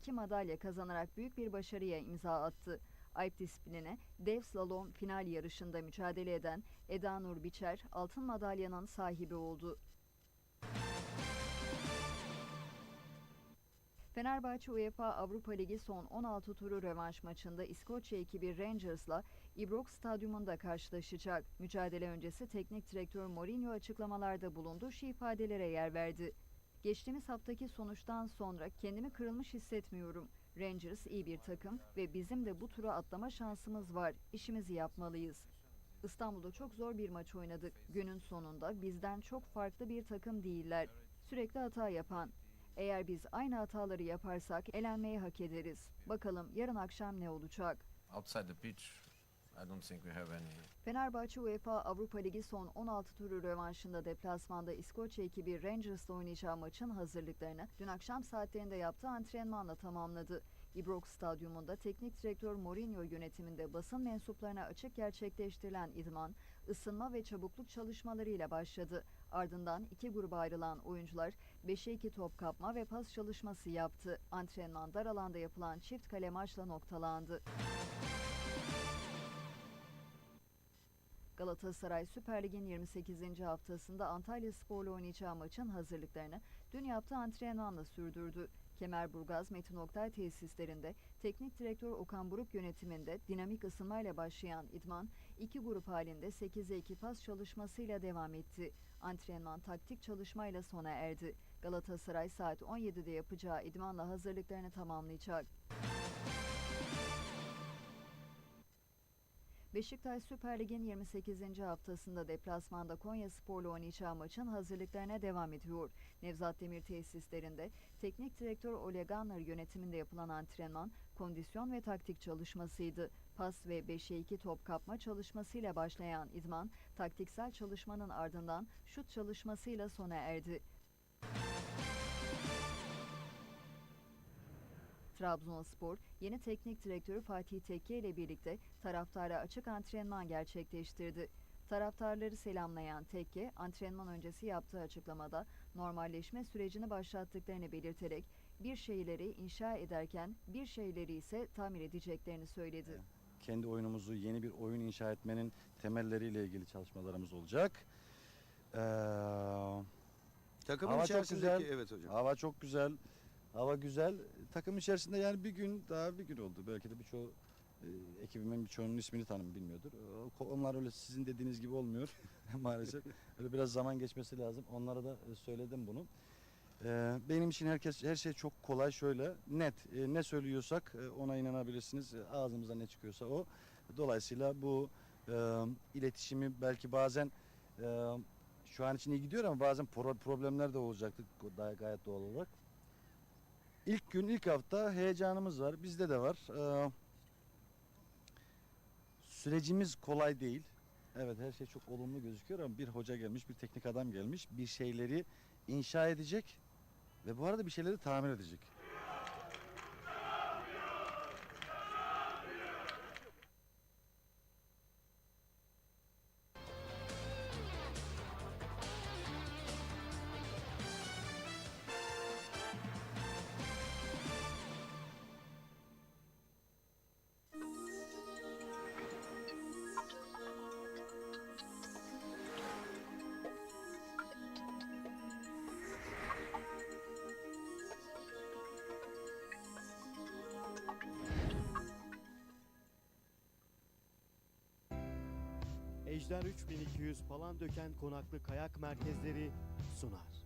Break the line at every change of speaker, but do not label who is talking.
iki madalya kazanarak büyük bir başarıya imza attı. Alp disiplinine dev slalom final yarışında mücadele eden Eda Nur Biçer altın madalyanın sahibi oldu. Fenerbahçe UEFA Avrupa Ligi son 16 turu rövanş maçında İskoçya ekibi Rangers'la Ibrox Stadyumunda karşılaşacak. Mücadele öncesi teknik direktör Mourinho açıklamalarda bulundu, şu ifadelere yer verdi. Geçtiğimiz haftaki sonuçtan sonra kendimi kırılmış hissetmiyorum. Rangers iyi bir takım ve bizim de bu tura atlama şansımız var. İşimizi yapmalıyız. İstanbul'da çok zor bir maç oynadık. Günün sonunda bizden çok farklı bir takım değiller. Sürekli hata yapan. Eğer biz aynı hataları yaparsak elenmeyi hak ederiz. Bakalım yarın akşam ne olacak?
outside the pitch,
Fenerbahçe UEFA Avrupa Ligi son 16 turu rövanşında deplasmanda İskoçya ekibi Rangers'la oynayacağı maçın hazırlıklarını dün akşam saatlerinde yaptığı antrenmanla tamamladı. Ibrox Stadyumunda teknik direktör Mourinho yönetiminde basın mensuplarına açık gerçekleştirilen idman, ısınma ve çabukluk çalışmalarıyla başladı. Ardından iki gruba ayrılan oyuncular 5'e 2 top kapma ve pas çalışması yaptı. Antrenman dar alanda yapılan çift kale maçla noktalandı. Galatasaray Süper Lig'in 28. haftasında Antalya Spor'la oynayacağı maçın hazırlıklarını dün yaptığı antrenmanla sürdürdü. Kemerburgaz Metin Oktay tesislerinde teknik direktör Okan Buruk yönetiminde dinamik ısınmayla başlayan idman iki grup halinde 8'e 2 pas çalışmasıyla devam etti. Antrenman taktik çalışmayla sona erdi. Galatasaray saat 17'de yapacağı idmanla hazırlıklarını tamamlayacak. Beşiktaş Süper Lig'in 28. haftasında deplasmanda Konya Spor'la oynayacağı maçın hazırlıklarına devam ediyor. Nevzat Demir tesislerinde teknik direktör Ole Gunnar yönetiminde yapılan antrenman kondisyon ve taktik çalışmasıydı. Pas ve 5'e 2 top kapma çalışmasıyla başlayan idman taktiksel çalışmanın ardından şut çalışmasıyla sona erdi. Trabzonspor yeni teknik direktörü Fatih Tekke ile birlikte taraftara açık antrenman gerçekleştirdi. Taraftarları selamlayan Tekke, antrenman öncesi yaptığı açıklamada normalleşme sürecini başlattıklarını belirterek bir şeyleri inşa ederken bir şeyleri ise tamir edeceklerini söyledi.
kendi oyunumuzu yeni bir oyun inşa etmenin temelleriyle ilgili çalışmalarımız olacak. Ee,
Takımın
Hava çok güzel.
evet hocam.
hava çok güzel. Hava güzel. Takım içerisinde yani bir gün daha bir gün oldu. Belki de birçoğu e, ekibimin birçoğunun ismini tanım bilmiyordur. Onlar öyle sizin dediğiniz gibi olmuyor maalesef. Öyle biraz zaman geçmesi lazım. Onlara da e, söyledim bunu. Ee, benim için herkes her şey çok kolay şöyle net E, ne söylüyorsak e, ona inanabilirsiniz E, ağzımızdan ne çıkıyorsa o dolayısıyla bu e, iletişimi belki bazen e, şu an için iyi gidiyor ama bazen pro- problemler de olacaktı gayet doğal olarak. İlk gün ilk hafta heyecanımız var bizde de var. Ee, sürecimiz kolay değil. Evet her şey çok olumlu gözüküyor ama bir hoca gelmiş, bir teknik adam gelmiş, bir şeyleri inşa edecek ve bu arada bir şeyleri tamir edecek.
Ejder 3200 Palandöken Konaklı Kayak Merkezleri sunar.